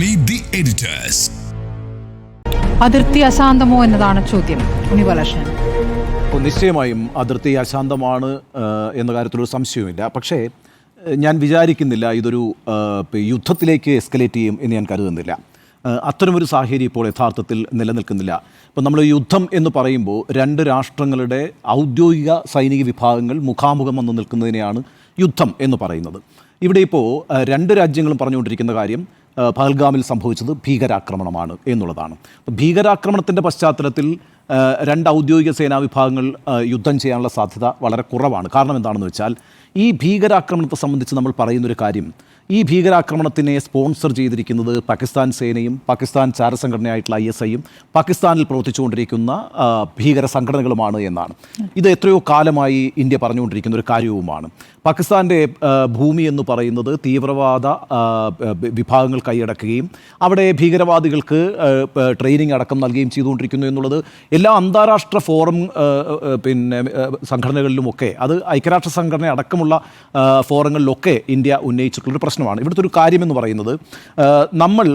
Meet the editors അതിർത്തി അശാന്തമോ എന്നതാണ് ചോദ്യം. ഉണിവലഷൻ അപ്പോൾ നിശ്ചയമായും അതിർത്തി അശാന്തമാണ് എന്ന കാര്യത്തിലൊരു സംശയവുമില്ല. പക്ഷേ ഞാൻ വിചാരിക്കുന്നില്ല ഇതൊരു യുദ്ധത്തിലേക്ക് എസ്കലേറ്റ് ചെയ്യും എന്ന് ഞാൻ കരുതുന്നില്ല. അത്തരമൊരു സാഹചര്യം ഇപ്പോൾ യഥാർത്ഥത്തിൽ നിലനിൽക്കുന്നില്ല. ഇപ്പം നമ്മൾ യുദ്ധം എന്ന് പറയുമ്പോൾ രണ്ട് രാഷ്ട്രങ്ങളുടെ ഔദ്യോഗിക സൈനിക വിഭാഗങ്ങൾ മുഖാമുഖം വന്ന് നിൽക്കുന്നതിനെയാണ് യുദ്ധം എന്ന് പറയുന്നത്. ഇവിടെ ഇപ്പോൾ രണ്ട് രാജ്യങ്ങളും പറഞ്ഞുകൊണ്ടിരിക്കുന്ന കാര്യം പഹൽഗാമിൽ സംഭവിച്ചത് ഭീകരാക്രമണമാണ് എന്നുള്ളതാണ്. ഭീകരാക്രമണത്തിന്റെ പശ്ചാത്തലത്തിൽ രണ്ട് ഔദ്യോഗിക സേനാ വിഭാഗങ്ങൾ യുദ്ധം ചെയ്യാനുള്ള സാധ്യത വളരെ കുറവാണ്. കാരണം എന്താണെന്ന് വെച്ചാൽ ഈ ഭീകരാക്രമണത്തെ സംബന്ധിച്ച് നമ്മൾ പറയുന്നൊരു കാര്യം ഈ ഭീകരാക്രമണത്തിനെ സ്പോൺസർ ചെയ്തിരിക്കുന്നത് പാകിസ്ഥാൻ സേനയും പാകിസ്ഥാൻ ചാരസംഘടനയായിട്ടുള്ള ഐ എസ് ഐയും പാകിസ്ഥാനിൽ പ്രവർത്തിച്ചുകൊണ്ടിരിക്കുന്ന ഭീകര സംഘടനകളുമാണ് എന്നാണ്. ഇത് എത്രയോ കാലമായി ഇന്ത്യ പറഞ്ഞുകൊണ്ടിരിക്കുന്ന ഒരു കാര്യവുമാണ്. പാകിസ്ഥാന്റെ ഭൂമി എന്ന് പറയുന്നത് തീവ്രവാദ വിഭാഗങ്ങൾ കൈയടക്കുകയും അവിടെ ഭീകരവാദികൾക്ക് ട്രെയിനിങ് അടക്കം നൽകുകയും ചെയ്തുകൊണ്ടിരിക്കുന്നു എന്നുള്ളത് എല്ലാ അന്താരാഷ്ട്ര ഫോറം പിന്നെ സംഘടനകളിലുമൊക്കെ അത് ഐക്യരാഷ്ട്ര സംഘടന അടക്കമുള്ള ഫോറങ്ങളിലൊക്കെ ഇന്ത്യ ഉന്നയിച്ചിട്ടുള്ളൊരു പ്രശ്നമാണ്. ഇവിടുത്തെ ഒരു കാര്യമെന്ന് പറയുന്നത് നമ്മൾ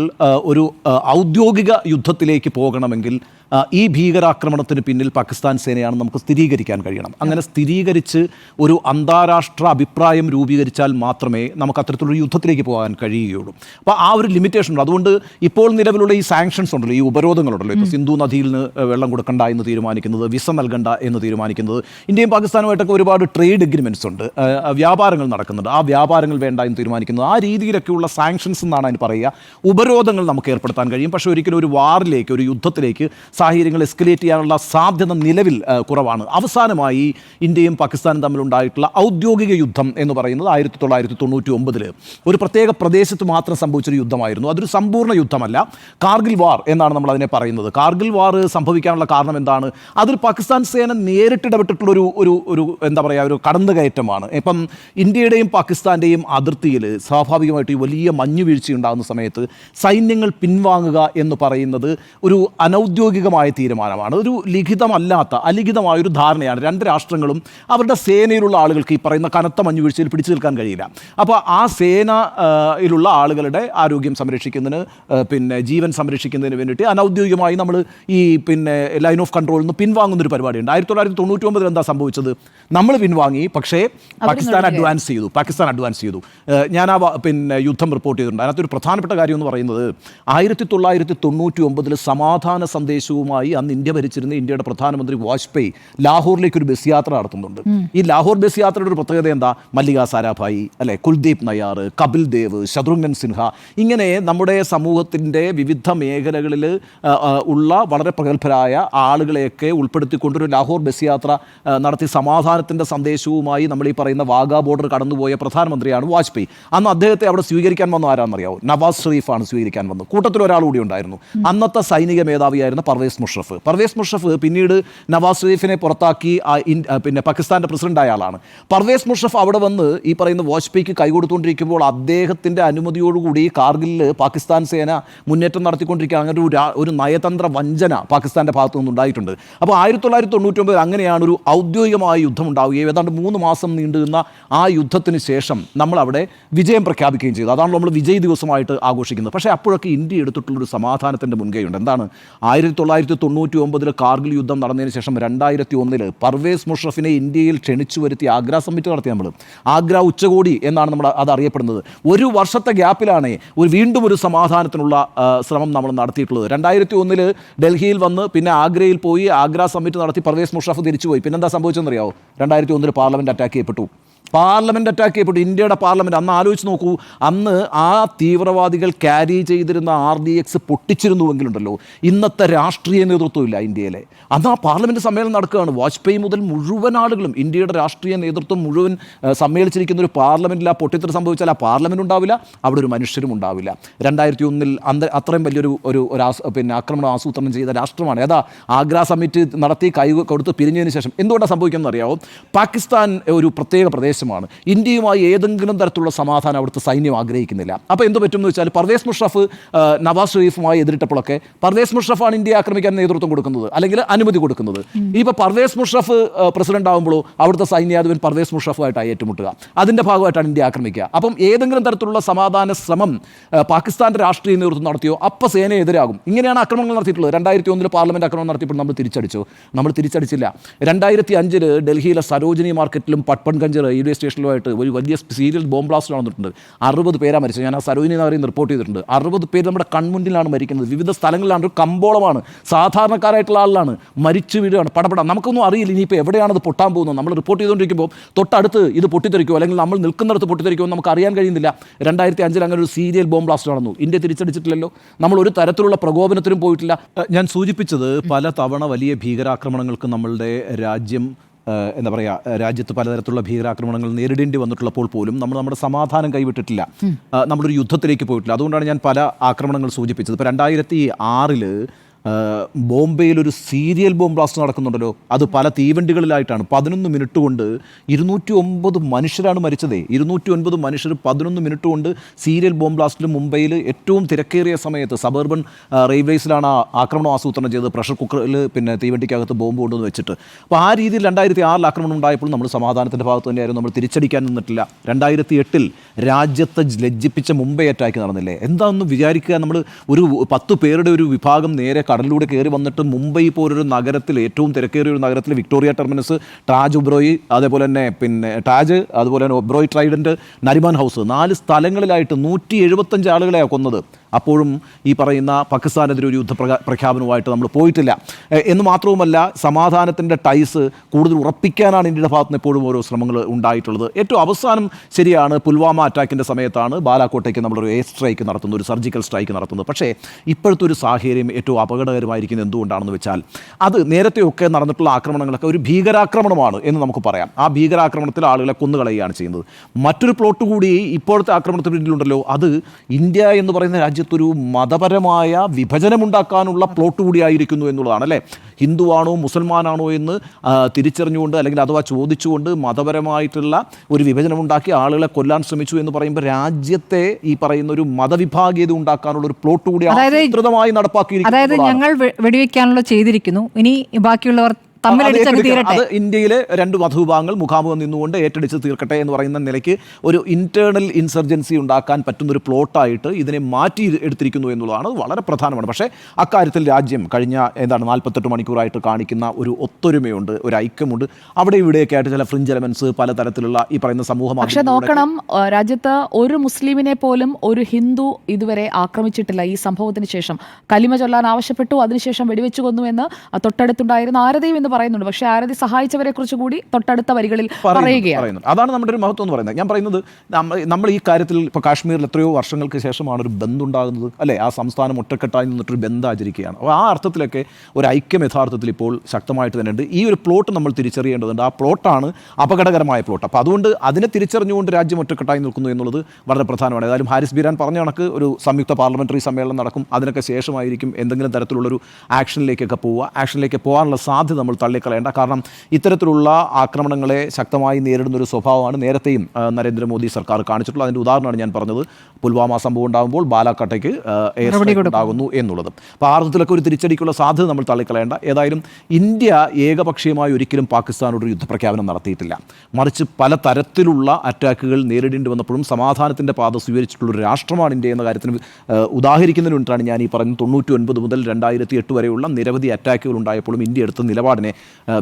ഒരു ഔദ്യോഗിക യുദ്ധത്തിലേക്ക് പോകണമെങ്കിൽ ഈ ഭീകരാക്രമണത്തിന് പിന്നിൽ പാകിസ്ഥാൻ സേനയാണെന്ന് നമുക്ക് സ്ഥിരീകരിക്കാൻ കഴിയണം. അങ്ങനെ സ്ഥിരീകരിച്ച് ഒരു അന്താരാഷ്ട്ര അഭിപ്രായം രൂപീകരിച്ചാൽ മാത്രമേ നമുക്ക് അത്തരത്തിലൊരു യുദ്ധത്തിലേക്ക് പോകാൻ കഴിയുകയുള്ളൂ. അപ്പോൾ ആ ഒരു ലിമിറ്റേഷൻ ഉണ്ട് അതുകൊണ്ട് ഇപ്പോൾ നിലവിലുള്ള ഈ സാങ്ഷൻസ് ഉണ്ടല്ലോ ഈ ഉപരോധങ്ങളുണ്ടല്ലോ. ഇപ്പോൾ സിന്ധു നദിയിൽ നിന്ന് വെള്ളം കൊടുക്കണ്ട എന്ന് തീരുമാനിക്കുന്നത് വിസ നൽകണ്ട എന്ന് തീരുമാനിക്കുന്നത്. ഇന്ത്യയും പാകിസ്ഥാനുമായിട്ടൊക്കെ ഒരുപാട് ട്രേഡ് എഗ്രിമെന്റ്സ് ഉണ്ട്. വ്യാപാരങ്ങൾ നടക്കുന്നുണ്ട്. ആ വ്യാപാരങ്ങൾ വേണ്ട എന്ന് തീരുമാനിക്കുന്നത് ആ രീതിയിലൊക്കെയുള്ള സാങ്ഷൻസ് എന്നാണ് അതിന് പറയുക. ഉപരോധങ്ങൾ നമുക്ക് ഏർപ്പെടുത്താൻ കഴിയും. പക്ഷേ ഒരിക്കലും ഒരു വാറിലേക്ക് ഒരു യുദ്ധത്തിലേക്ക് സാഹചര്യങ്ങൾ എസ്കലേറ്റ് ചെയ്യാനുള്ള സാധ്യത നിലവിൽ കുറവാണ്. അവസാനമായി ഇന്ത്യയും പാകിസ്ഥാനും തമ്മിലുണ്ടായിട്ടുള്ള ഔദ്യോഗിക യുദ്ധം എന്ന് പറയുന്നത് ആയിരത്തി തൊള്ളായിരത്തി തൊണ്ണൂറ്റി ഒമ്പതിൽ ഒരു പ്രത്യേക പ്രദേശത്ത് മാത്രം സംഭവിച്ചൊരു യുദ്ധമായിരുന്നു. അതൊരു സമ്പൂർണ യുദ്ധമല്ല. കാർഗിൽ വാർ എന്നാണ് നമ്മൾ അതിനെ പറയുന്നത്. കാർഗിൽ വാർ സംഭവിക്കാനുള്ള കാരണം എന്താണ്? അതിൽ പാകിസ്ഥാൻ സേന നേരിട്ടിടപെട്ടിട്ടുള്ള ഒരു ഒരു എന്താ പറയുക ഒരു കടന്നുകയറ്റമാണ്. ഇപ്പം ഇന്ത്യയുടെയും പാകിസ്ഥാന്റെയും അതിർത്തിയിൽ സ്വാഭാവികമായിട്ട് ഈ വലിയ മഞ്ഞുവീഴ്ച ഉണ്ടാകുന്ന സമയത്ത് സൈന്യങ്ങൾ പിൻവാങ്ങുക എന്ന് പറയുന്നത് ഒരു അനൗദ്യോഗികമായ തീരുമാനമാണ്. ഒരു ലിഖിതമല്ലാത്ത അലിഖിതമായ ഒരു ധാരണയാണ്. രണ്ട് രാഷ്ട്രങ്ങളും അവരുടെ സേനയിലുള്ള ആളുകൾക്ക് ഈ പറയുന്ന കനത്ത മഞ്ഞു വീഴ്ചയിൽ പിടിച്ചു നിൽക്കാൻ കഴിയില്ല. അപ്പോൾ ആ സേനയിലുള്ള ആളുകളുടെ ആരോഗ്യം സംരക്ഷിക്കുന്നതിന് പിന്നെ ജീവൻ സംരക്ഷിക്കുന്നതിന് വേണ്ടിയിട്ട് അനൗദ്യോഗികമായി നമ്മൾ ഈ പിന്നെ ലൈൻ ഓഫ് കൺട്രോളിൽ നിന്ന് പിൻവാങ്ങുന്ന ഒരു പരിപാടിയുണ്ട്. ആയിരത്തി തൊള്ളായിരത്തി തൊണ്ണൂറ്റി ഒമ്പതിൽ എന്താ സംഭവിച്ചത്? നമ്മൾ പിൻവാങ്ങി പക്ഷേ പാകിസ്ഥാൻ അഡ്വാൻസ് ചെയ്തു. പാകിസ്ഥാൻ അഡ്വാൻസ് ചെയ്തു. ഞാൻ ആ പിന്നെ യുദ്ധം റിപ്പോർട്ട് ചെയ്തിട്ടുണ്ട്. അതിനകത്തൊരു പ്രധാനപ്പെട്ട കാര്യം എന്ന് പറയുന്നത് ആയിരത്തി തൊള്ളായിരത്തി തൊണ്ണൂറ്റി ഒമ്പതിൽ സമാധാന സന്ദേശവുമായി അന്ന് ഇന്ത്യ ഭരിച്ചിരുന്ന ഇന്ത്യയുടെ പ്രധാനമന്ത്രി വാജ്പേയി ലാഹോറിലേക്ക് ഒരു ബസ് യാത്ര നടത്തുന്നുണ്ട്. ഈ ലാഹോർ ബസ് യാത്രയുടെ ഒരു പ്രത്യേകത എന്താ? മല്ലിക സാരാഭായി അല്ലെ കുൽദീപ് നയ്യാർ കപിൽ ദേവ് ശത്രുഘ്നൻ സിൻഹ ഇങ്ങനെ നമ്മുടെ സമൂഹത്തിന്റെ വിവിധ മേഖലകളിൽ ഉള്ള വളരെ പ്രഗത്ഭരായ ആളുകളെയൊക്കെ ഉൾപ്പെടുത്തിക്കൊണ്ടൊരു ലാഹോർ ബസ് യാത്ര നടത്തി സമാധാനത്തിന്റെ സന്ദേശവുമായി നമ്മൾ ഈ പറയുന്ന വാഗാ ബോർഡർ കടന്നുപോയ പ്രധാനമന്ത്രിയാണ് വാജ്പേയി. അന്ന് അദ്ദേഹത്തെ അവിടെ സ്വീകരിക്കാൻ വന്ന ആരാണെന്നറിയാവോ നവാസ് ഷെറീഫാണ് സ്വീകരിക്കാൻ വന്നത്. കൂട്ടത്തിൽ ഒരാൾ കൂടി ഉണ്ടായിരുന്നു. അന്നത്തെ സൈനിക മേധാവിയായിരുന്ന പർവേസ് മുഷറഫ്. പർവേസ് മുഷറഫ് പിന്നീട് നവാസ് ഷെരീഫിനെ പുറത്താക്കി പിന്നെ പാകിസ്ഥാന്റെ പ്രസിഡന്റായ ആളാണ് പർവേസ് മുഷറഫ് അവിടെ വന്ന് ഈ പറയുന്ന വാജ്പേയിക്ക് കൈകൊടുത്തുകൊണ്ടിരിക്കുമ്പോൾ അദ്ദേഹത്തിന്റെ അനുമതിയോടുകൂടി കാർഗിലിൽ പാകിസ്ഥാൻ സേന മുന്നേറ്റം നടത്തിക്കൊണ്ടിരിക്കുക അങ്ങനെ ഒരു ഒരു നയതന്ത്ര വഞ്ചന പാകിസ്ഥാന്റെ ഭാഗത്തു നിന്നുണ്ടായിട്ടുണ്ട് അപ്പോൾ ആയിരത്തി തൊള്ളായിരത്തി തൊണ്ണൂറ്റൊമ്പതിൽ അങ്ങനെയാണ് ഒരു ഔദ്യോഗികമായ യുദ്ധം ഉണ്ടാവുകയും ഏതാണ്ട് മൂന്ന് മാസം നീണ്ടുനിന്ന ആ യുദ്ധത്തിന് ശേഷം നമ്മൾ അവിടെ വിജയം പ്രഖ്യാപിക്കുകയും ചെയ്തു. അതാണ് നമ്മൾ വിജയ് ദിവസമായിട്ട് ആഘോഷിക്കുന്നത്. പക്ഷേ അപ്പോഴൊക്കെ ഇന്ത്യ എടുത്തിട്ടുള്ളൊരു സമാധാനത്തിന്റെ മുൻകൈയുണ്ട്. എന്താണ്? ആയിരത്തി തൊള്ളായിരത്തി തൊണ്ണൂറ്റി ഒമ്പതിൽ കാർഗിൽ യുദ്ധം നടന്നതിന് ശേഷം രണ്ടായിരത്തി ഒന്നിൽ പർവേസ് മുഷറഫിനെ ഇന്ത്യയിൽ ക്ഷണിച്ചു വരുത്തി ആഗ്ര സമ്മിറ്റ് നടത്തി നമ്മൾ ആഗ്ര ഉച്ചകോടി എന്നാണ് നമ്മൾ അത് അറിയപ്പെടുന്നത്. ഒരു വർഷത്തെ ഗ്യാപ്പിലാണ് ഒരു വീണ്ടും ഒരു സമാധാനത്തിനുള്ള ശ്രമം നമ്മൾ നടത്തിയിട്ടുള്ളത്. രണ്ടായിരത്തി ഒന്നിൽ ഡൽഹിയിൽ വന്ന് പിന്നെ ആഗ്രയിൽ പോയി ആഗ്ര സമ്മിറ്റ് നടത്തി പർവേസ് മുഷറഫ് തിരിച്ചുപോയി. പിന്നെന്താ സംഭവിച്ചെന്നറിയാവോ? രണ്ടായിരത്തി ഒന്നിൽ പാർലമെന്റ് അറ്റാക്ക് ചെയ്യപ്പെട്ടു. പാർലമെന്റ് അറ്റാക്ക് ചെയ്യപ്പെട്ടു. ഇന്ത്യയുടെ പാർലമെന്റ് അന്ന് ആലോചിച്ച് നോക്കൂ. അന്ന് ആ തീവ്രവാദികൾ ക്യാരി ചെയ്തിരുന്ന ആർ ഡി എക്സ് പൊട്ടിച്ചിരുന്നുവെങ്കിലുണ്ടല്ലോ. ഇന്നത്തെ രാഷ്ട്രീയ നേതൃത്വമില്ല ഇന്ത്യയിലെ. അന്ന് ആ പാർലമെന്റ് സമ്മേളനം നടക്കുകയാണ്. വാജ്പേയി മുതൽ മുഴുവൻ ആളുകളും ഇന്ത്യയുടെ രാഷ്ട്രീയ നേതൃത്വം മുഴുവൻ സമ്മേളിച്ചിരിക്കുന്ന ഒരു പാർലമെന്റിൽ ആ പൊട്ടിത്തെറി സംഭവിച്ചാൽ ആ പാർലമെന്റ് ഉണ്ടാവില്ല. അവിടെ ഒരു മനുഷ്യരും ഉണ്ടാവില്ല. രണ്ടായിരത്തി ഒന്നിൽ അന്ത അത്രയും വലിയൊരു ഒരു ഒരു പിന്നെ ആക്രമണം ആസൂത്രണം ചെയ്ത രാഷ്ട്രമാണ്. ഏതാ? ആഗ്ര സമ്മിറ്റ് നടത്തി കൈ കൊടുത്ത് പിരിഞ്ഞതിന് ശേഷം എന്തുകൊണ്ടാണ് സംഭവിക്കുന്നത് അറിയാവോ പാകിസ്ഥാൻ ഒരു പ്രത്യേക പ്രദേശം പ്രദേശമാണ് ഇന്ത്യയുമായി ഏതെങ്കിലും തരത്തിലുള്ള സമാധാനം അവിടുത്തെ സൈന്യം ആഗ്രഹിക്കുന്നില്ല. അപ്പോൾ എന്ത് പറ്റുമെന്ന് വെച്ചാൽ പർവേസ് മുഷറഫ് നവാസ് ഷെരീഫുമായി എതിരിട്ടപ്പോഴൊക്കെ പർവേസ് മുഷറഫാണ് ഇന്ത്യയെ ആക്രമിക്കാൻ നേതൃത്വം കൊടുക്കുന്നത് അല്ലെങ്കിൽ അനുമതി കൊടുക്കുന്നത്. ഇപ്പോൾ പർവേസ് മുഷറഫ് പ്രസിഡന്റ് ആകുമ്പോഴോ അവിടുത്തെ സൈന്യാധിപൻ പർവേസ് മുഷറഫുമായിട്ടാണ് ഏറ്റുമുട്ടുക. അതിന്റെ ഭാഗമായിട്ടാണ് ഇന്ത്യ ആക്രമിക്കുക. അപ്പം ഏതെങ്കിലും തരത്തിലുള്ള സമാധാന ശ്രമം പാകിസ്ഥാന്റെ രാഷ്ട്രീയ നേതൃത്വം നടത്തിയോ അപ്പം സേന എതിരാകും. ഇങ്ങനെയാണ് ആക്രമണങ്ങൾ നടത്തിയിട്ടുള്ളത്. രണ്ടായിരത്തി ഒന്നിൽ പാർലമെന്റ് ആക്രമണം നടത്തിയപ്പോൾ നമ്മൾ തിരിച്ചടിച്ചു. നമ്മൾ തിരിച്ചടിച്ചില്ല. രണ്ടായിരത്തി അഞ്ചിൽ ഡൽഹിയിലെ സരോജിനി മാർക്കറ്റിലും പട്പൺഗഞ്ച് റെയിൽവേ സ്റ്റേഷനിലുമായിട്ട് ഒരു വലിയ സീരിയൽ ബോംബ് ബ്ലാസ്റ്റ് നടന്നിട്ടുണ്ട്. അറുപത് പേരാണ് മരിച്ചത്. ഞാൻ ആ സരോജിനി നഗറിൽ നിന്ന് റിപ്പോർട്ട് ചെയ്തിട്ടുണ്ട്. അറുപത് പേര് നമ്മുടെ കൺമുന്നിലാണ് മരിക്കുന്നത്. വിവിധ സ്ഥലങ്ങളിലാണ്. ഒരു കമ്പോളമാണ്. സാധാരണക്കാരായിട്ടുള്ള ആളാണ് മരിച്ചു വീടുകയാണ് പടപട. നമുക്കൊന്നും അറിയില്ല. ഇനിയിപ്പോൾ എവിടെയാണത് പൊട്ടാൻ പോകുന്നത്? നമ്മൾ റിപ്പോർട്ട് ചെയ്തുകൊണ്ടിരിക്കുമ്പോൾ തൊട്ടടുത്ത് ഇത് പൊട്ടിത്തെറിക്കുമോ അല്ലെങ്കിൽ നമ്മൾ നിൽക്കുന്നിടത്ത് പൊട്ടിത്തെറിക്കുമോ നമുക്ക് അറിയാൻ കഴിയുന്നില്ല. രണ്ടായിരത്തി അഞ്ചിൽ അങ്ങനെ ഒരു സീരിയൽ ബോംബ് ബ്ലാസ്റ്റ് നടന്നു. ഇന്ത്യ തിരിച്ചടിച്ചിട്ടില്ലല്ലോ. നമ്മൾ ഒരു തരത്തിലുള്ള പ്രകോപനത്തിനും പോയിട്ടില്ല. ഞാൻ സൂചിപ്പിച്ചത് പല തവണ വലിയ ഭീകരാക്രമണങ്ങൾക്ക് നമ്മളുടെ രാജ്യം എന്താ പറയുക രാജ്യത്ത് പലതരത്തിലുള്ള ഭീകരാക്രമണങ്ങൾ നേരിടേണ്ടി വന്നിട്ടുള്ളപ്പോൾ പോലും നമ്മൾ നമ്മുടെ സമാധാനം കൈവിട്ടിട്ടില്ല. നമ്മളൊരു യുദ്ധത്തിലേക്ക് പോയിട്ടില്ല. അതുകൊണ്ടാണ് ഞാൻ പല ആക്രമണങ്ങൾ സൂചിപ്പിച്ചത്. ഇപ്പോൾ രണ്ടായിരത്തി ഏഹ് ബോംബെയിൽ ഒരു സീരിയൽ ബോംബ് ബ്ലാസ്റ്റ് നടക്കുന്നുണ്ടല്ലോ. അത് പല തീവണ്ടികളിലായിട്ടാണ്. പതിനൊന്ന് മിനിറ്റ് കൊണ്ട് ഇരുന്നൂറ്റി ഒമ്പത് മനുഷ്യരാണ് മരിച്ചതേ. ഇരുന്നൂറ്റി ഒൻപത് മനുഷ്യർ പതിനൊന്ന് മിനിറ്റ് കൊണ്ട് സീരിയൽ ബോംബ് ബ്ലാസ്റ്റിൽ മുംബൈയിൽ ഏറ്റവും തിരക്കേറിയ സമയത്ത് സബർബൻ റെയിൽവേസിലാണ് ആക്രമണം ആസൂത്രണം ചെയ്തത്. പ്രഷർ കുക്കറിൽ പിന്നെ തീവണ്ടിക്കകത്ത് ബോംബ് കൊണ്ടുവന്ന് വെച്ചിട്ട്. അപ്പോൾ ആ രീതിയിൽ രണ്ടായിരത്തി ആറിൽ ആക്രമണം ഉണ്ടായപ്പോൾ നമ്മൾ സമാധാനത്തിന്റെ ഭാഗത്ത് തന്നെയായിരുന്നു. നമ്മൾ തിരിച്ചടിക്കാൻ നിന്നിട്ടില്ല. രണ്ടായിരത്തി എട്ടിൽ രാജ്യത്തെ ലജ്ജിപ്പിച്ച മുംബൈ അറ്റാക്ക് നടന്നില്ലേ? എന്താണെന്ന് വിചാരിക്കുക? നമ്മൾ ഒരു പത്ത് പേരുടെ ഒരു വിഭാഗം നേരെ കടലിലൂടെ കയറി വന്നിട്ട് മുംബൈ പോലൊരു നഗരത്തിൽ ഏറ്റവും തിരക്കേറിയ ഒരു നഗരത്തിൽ വിക്ടോറിയ ടെർമിനസ് ടാജ് ഒബ്രോയി അതേപോലെ തന്നെ പിന്നെ ടാജ് അതുപോലെ തന്നെ ഒബ്രോയി ട്രൈഡന്റ് നരിമാൻ ഹൗസ്. നാല് സ്ഥലങ്ങളിലായിട്ട് നൂറ്റി എഴുപത്തഞ്ച് ആളുകളെയാണ് കൊന്നത്. അപ്പോഴും ഈ പറയുന്ന പാകിസ്ഥാനെതിരെ ഒരു യുദ്ധ പ്രഖ്യാപനവുമായിട്ട് നമ്മൾ പോയിട്ടില്ല. എന്ന് മാത്രവുമല്ല സമാധാനത്തിന്റെ ടൈസ് കൂടുതൽ ഉറപ്പിക്കാനാണ് ഇന്ത്യയുടെ ഭാഗത്ത് നിന്ന് എപ്പോഴും ഓരോ ശ്രമങ്ങൾ ഉണ്ടായിട്ടുള്ളത്. ഏറ്റവും അവസാനം ശരിയാണ് പുൽവാമ അറ്റാക്കിന്റെ സമയത്താണ് ബാലാക്കോട്ടേക്ക് നമ്മളൊരു എയർ സ്ട്രൈക്ക് നടത്തുന്നത് ഒരു സർജിക്കൽ സ്ട്രൈക്ക് നടത്തുന്നത്. പക്ഷേ ഇപ്പോഴത്തെ ഒരു സാഹചര്യം ഏറ്റവും അപകടകരമായിരിക്കുന്നത് എന്തുകൊണ്ടാണെന്ന് വെച്ചാൽ അത് നേരത്തെയൊക്കെ നടന്നിട്ടുള്ള ആക്രമണങ്ങളൊക്കെ ഒരു ഭീകരാക്രമണമാണ് എന്ന് നമുക്ക് പറയാം. ആ ഭീകരാക്രമണത്തിൽ ആളുകളെ കൊന്നുകളയുകയാണ് ചെയ്യുന്നത്. മറ്റൊരു പ്ലോട്ട് കൂടി ഇപ്പോഴത്തെ ആക്രമണത്തിന് പിന്നിലുണ്ടല്ലോ. അത് ഇന്ത്യ എന്ന് പറയുന്ന രാജ്യത്തൊരു മതപരമായ വിഭജനമുണ്ടാക്കാനുള്ള പ്ലോട്ട് കൂടിയായിരിക്കുന്നു എന്നുള്ളതാണ് അല്ലേ? ഹിന്ദുവാണോ മുസൽമാനാണോ എന്ന് തിരിച്ചറിഞ്ഞുകൊണ്ട് അല്ലെങ്കിൽ അഥവാ ചോദിച്ചുകൊണ്ട് മതപരമായിട്ടുള്ള ഒരു വിഭജനമുണ്ടാക്കി ആളുകളെ കൊല്ലാൻ ശ്രമിച്ചു എന്ന് പറയുമ്പോൾ രാജ്യത്തെ ഈ പറയുന്ന ഒരു മതവിഭാഗീയത ഉണ്ടാക്കാനുള്ള ഒരു പ്ലോട്ട് കൂടി ആസൂത്രിതമായി അതായത് ഞങ്ങൾ വെടിവെക്കാനുള്ള ചെയ്തിരിക്കുന്നു. ഇനി ബാക്കിയുള്ളവർ അത് ഇന്ത്യയിലെ രണ്ട് മധുവിഭാഗങ്ങൾ മുഖാമുഖം നിന്നുകൊണ്ട് ഏറ്റെടുത്ത് തീർക്കട്ടെ എന്ന് പറയുന്ന നിലയ്ക്ക് ഒരു ഇന്റേണൽ ഇൻസർജൻസി ഉണ്ടാക്കാൻ പറ്റുന്ന ഒരു പ്ലോട്ടായിട്ട് ഇതിനെ മാറ്റി എടുത്തിരിക്കുന്നു എന്നുള്ളതാണ്. വളരെ പ്രധാനമാണ്. പക്ഷേ അക്കാര്യത്തിൽ രാജ്യം കഴിഞ്ഞ എന്താണ് നാൽപ്പത്തെട്ട് മണിക്കൂറായിട്ട് കാണിക്കുന്ന ഒരു ഒത്തൊരുമയുണ്ട് ഒരു ഐക്യമുണ്ട്. അവിടെ ഇവിടെയൊക്കെ ആയിട്ട് ചില ഫ്രിഞ്ച് എലമെന്റ്സ് പലതരത്തിലുള്ള ഈ പറയുന്ന സമൂഹം പക്ഷേ നോക്കണം രാജ്യത്ത് ഒരു മുസ്ലിമിനെ പോലും ഒരു ഹിന്ദു ഇതുവരെ ആക്രമിച്ചിട്ടില്ല ഈ സംഭവത്തിന് ശേഷം. കലിമ ചൊല്ലാൻ ആവശ്യപ്പെട്ടു അതിനുശേഷം വെടിവെച്ചു കൊന്നു എന്ന് തൊട്ടടുത്തുണ്ടായിരുന്ന ആരതയും എന്ന് പറയുന്നുണ്ട്. പക്ഷേ ആരതി സഹായിച്ചവരെ കുറിച്ച് കൂടി തൊട്ടടുത്ത വരികളിൽ പറയുകയാണ്. അതാണ് നമ്മുടെ ഒരു മഹത്വം എന്ന് പറയുന്നത്. ഞാൻ പറയുന്നത് നമ്മൾ ഈ കാര്യത്തിൽ ഇപ്പോൾ കാശ്മീരിൽ എത്രയോ വർഷങ്ങൾക്ക് ശേഷമാണ് ഒരു ബന്ധുണ്ടാകുന്നത്. അല്ലേ? ആ സംസ്ഥാനം ഒറ്റക്കെട്ടായി നിന്നിട്ടൊരു ബന്ധം ആചരിക്കുകയാണ് അപ്പോൾ ആ അർത്ഥത്തിലൊക്കെ ഒരു ഐക്യം യഥാർത്ഥത്തിൽ ഇപ്പോൾ ശക്തമായിട്ട് തന്നെ ഉണ്ട് ഈ ഒരു പ്ലോട്ട് നമ്മൾ തിരിച്ചറിയേണ്ടതുണ്ട്. ആ പ്ലോട്ടാണ് അപകടകരമായ പ്ലോട്ട്. അപ്പോൾ അതുകൊണ്ട് അതിനെ തിരിച്ചറിഞ്ഞുകൊണ്ട് രാജ്യം ഒറ്റക്കെട്ടായി നിൽക്കുന്നു എന്നുള്ളത് വളരെ പ്രധാനമാണ്. ഏതായാലും ഹാരിസ് ബിരാൻ പറഞ്ഞ കണക്ക് ഒരു സംയുക്ത പാർലമെന്ററി സമ്മേളനം നടക്കും. അതിനൊക്കെ ശേഷമായിരിക്കും എന്തെങ്കിലും തരത്തിലുള്ളൊരു ആക്ഷനിലേക്കൊക്കെ പോവുക. ആക്ഷനിലേക്ക് പോകാനുള്ള സാധ്യത നമ്മൾ തള്ളിക്കളയേണ്ട. കാരണം ഇത്തരത്തിലുള്ള ആക്രമണങ്ങളെ ശക്തമായി നേരിടുന്ന ഒരു സ്വഭാവമാണ് നേരത്തെയും നരേന്ദ്രമോദി സർക്കാർ കാണിച്ചിട്ടുള്ളത്. അതിന്റെ ഉദാഹരണമാണ് ഞാൻ പറഞ്ഞത്. പുൽവാമ സംഭവം ഉണ്ടാകുമ്പോൾ ബാലാക്കട്ടയ്ക്ക് എയർ സ്ട്രൈക്ക് ഉണ്ടാകുന്നു എന്നുള്ളത്. അപ്പോൾ ആ അർത്ഥത്തിലൊക്കെ ഒരു തിരിച്ചടിക്കുള്ള സാധ്യത നമ്മൾ തള്ളിക്കളയേണ്ട. ഏതായാലും ഇന്ത്യ ഏകപക്ഷീയമായി ഒരിക്കലും പാകിസ്ഥാനോട് ഒരു യുദ്ധപ്രഖ്യാപനം നടത്തിയിട്ടില്ല. മറിച്ച് പല തരത്തിലുള്ള അറ്റാക്കുകൾ നേരിടേണ്ടി വന്നപ്പോഴും സമാധാനത്തിന്റെ പാത സ്വീകരിച്ചിട്ടുള്ള ഒരു രാഷ്ട്രമാണ് ഇന്ത്യ എന്ന കാര്യത്തിന് ഉദാഹരിക്കുന്നതിന് വേണ്ടിയിട്ടാണ് ഞാൻ ഈ പറഞ്ഞ തൊണ്ണൂറ്റി ഒൻപത് മുതൽ രണ്ടായിരത്തി എട്ട് വരെയുള്ള നിരവധി അറ്റാക്കുകൾ ഉണ്ടായപ്പോഴും ഇന്ത്യ എടുത്ത നിലപാടിനെ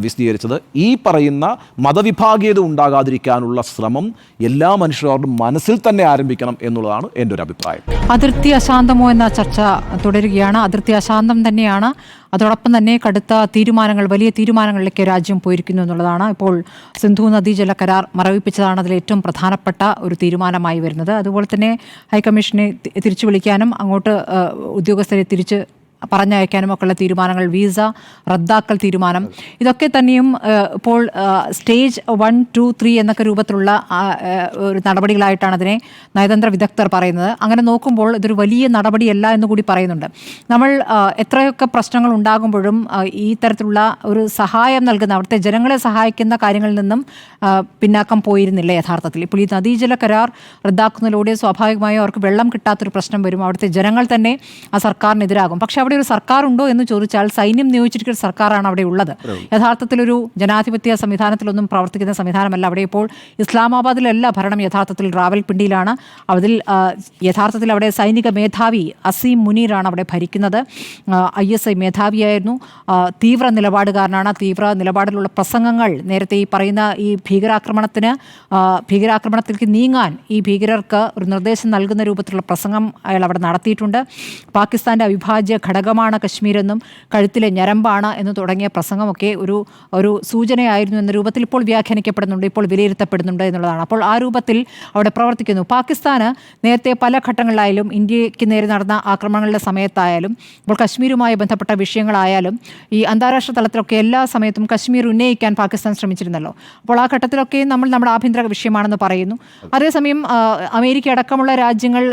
വിശദീകരിച്ചത്. ഈ പറയുന്ന മതവിഭാഗീയത ഉണ്ടാകാതിരിക്കാനുള്ള ശ്രമം എല്ലാ മനുഷ്യരുടെ മനസ്സിൽ തന്നെ ആരംഭിക്കണം എന്നുള്ളതാണ് എന്റെ ഒരു അഭിപ്രായം. അതിർത്തി അശാന്തമോ എന്ന ചർച്ച തുടരുകയാണ്. അതിർത്തി അശാന്തം തന്നെയാണ്. അതോടൊപ്പം തന്നെ കടുത്ത തീരുമാനങ്ങൾ വലിയ തീരുമാനങ്ങളിലേക്ക് രാജ്യം പോയിരിക്കുന്നു എന്നുള്ളതാണ്. ഇപ്പോൾ സിന്ധു നദീജല കരാർ മറവിപ്പിച്ചതാണ് അതിൽ ഏറ്റവും പ്രധാനപ്പെട്ട ഒരു തീരുമാനമായി വരുന്നത്. അതുപോലെ തന്നെ ഹൈക്കമ്മീഷനെ തിരിച്ചു വിളിക്കാനും അങ്ങോട്ട് ഉദ്യോഗസ്ഥരെ തിരിച്ച് പറഞ്ഞയക്കാനും ഒക്കെയുള്ള തീരുമാനങ്ങൾ വിസ റദ്ദാക്കൽ തീരുമാനം. ഇതൊക്കെ തന്നെയും ഇപ്പോൾ സ്റ്റേജ് വൺ ടു ത്രീ എന്നൊക്കെ രൂപത്തിലുള്ള ഒരു നടപടികളായിട്ടാണ് അതിനെ നയതന്ത്ര വിദഗ്ധർ പറയുന്നത്. അങ്ങനെ നോക്കുമ്പോൾ ഇതൊരു വലിയ നടപടിയല്ല എന്ന് കൂടി പറയുന്നുണ്ട്. നമ്മൾ എത്രയൊക്കെ പ്രശ്നങ്ങൾ ഉണ്ടാകുമ്പോഴും ഈ തരത്തിലുള്ള ഒരു സഹായം നൽകുന്ന അവിടുത്തെ ജനങ്ങളെ സഹായിക്കുന്ന കാര്യങ്ങളിൽ നിന്നും പിന്നാക്കം പോയിരുന്നില്ല യഥാർത്ഥത്തിൽ. ഇപ്പോൾ ഈ നദീജല കരാർ റദ്ദാക്കുന്നതിലൂടെ സ്വാഭാവികമായും അവർക്ക് വെള്ളം കിട്ടാത്തൊരു പ്രശ്നം വരും. അവിടുത്തെ ജനങ്ങൾ തന്നെ ആ സർക്കാരിനെതിരാകും. പക്ഷേ അവിടെ ഒരു സർക്കാർ ഉണ്ടോ എന്ന് ചോദിച്ചാൽ സൈന്യം നിയോഗിച്ചിരിക്കുന്ന സർക്കാരാണ് അവിടെ ഉള്ളത്. യഥാർത്ഥത്തിൽ ഒരു ജനാധിപത്യ സംവിധാനത്തിലൊന്നും പ്രവർത്തിക്കുന്ന സംവിധാനമല്ല. അവിടെ ഇപ്പോൾ ഇസ്ലാമാബാദിലല്ല ഭരണം യഥാർത്ഥത്തിൽ റാവൽപിണ്ടിയിലാണ്. അതിൽ യഥാർത്ഥത്തിൽ അവിടെ സൈനിക മേധാവി അസീം മുനീറാണ് അവിടെ ഭരിക്കുന്നത്. ഐ എസ് ഐ മേധാവിയായിരുന്നു. തീവ്ര നിലപാടുകാരനാണ്. തീവ്ര നിലപാടിലുള്ള പ്രസംഗങ്ങൾ നേരത്തെ ഈ പറയുന്ന ഈ ഭീകരാക്രമണത്തിന് ഭീകരാക്രമണത്തിലേക്ക് നീങ്ങാൻ ഈ ഭീകരർക്ക് ഒരു നിർദ്ദേശം നൽകുന്ന രൂപത്തിലുള്ള പ്രസംഗം അയാൾ അവിടെ നടത്തിയിട്ടുണ്ട്. പാകിസ്ഥാന്റെ അവിഭാജ്യ ഘടകമാണ് കശ്മീരെന്നും കഴുത്തിലെ ഞരമ്പാണ് എന്ന് തുടങ്ങിയ പ്രസംഗമൊക്കെ ഒരു ഒരു സൂചനയായിരുന്നു എന്ന രൂപത്തിൽ ഇപ്പോൾ വ്യാഖ്യാനിക്കപ്പെടുന്നുണ്ട് ഇപ്പോൾ വിലയിരുത്തപ്പെടുന്നുണ്ട് എന്നുള്ളതാണ്. അപ്പോൾ ആ രൂപത്തിൽ അവിടെ പ്രവർത്തിക്കുന്നു. പാകിസ്ഥാന് നേരത്തെ പല ഘട്ടങ്ങളിലായാലും ഇന്ത്യയ്ക്ക് നേരെ നടന്ന ആക്രമണങ്ങളുടെ സമയത്തായാലും ഇപ്പോൾ കശ്മീരുമായി ബന്ധപ്പെട്ട വിഷയങ്ങളായാലും ഈ അന്താരാഷ്ട്ര തലത്തിലൊക്കെ എല്ലാ സമയത്തും കശ്മീർ ഉന്നയിക്കാൻ പാകിസ്ഥാൻ ശ്രമിച്ചിരുന്നല്ലോ. അപ്പോൾ ആ ഘട്ടത്തിലൊക്കെ നമ്മൾ നമ്മുടെ ആഭ്യന്തര വിഷയമാണെന്ന് പറയുന്നു. അതേസമയം അമേരിക്ക അടക്കമുള്ള രാജ്യങ്ങൾ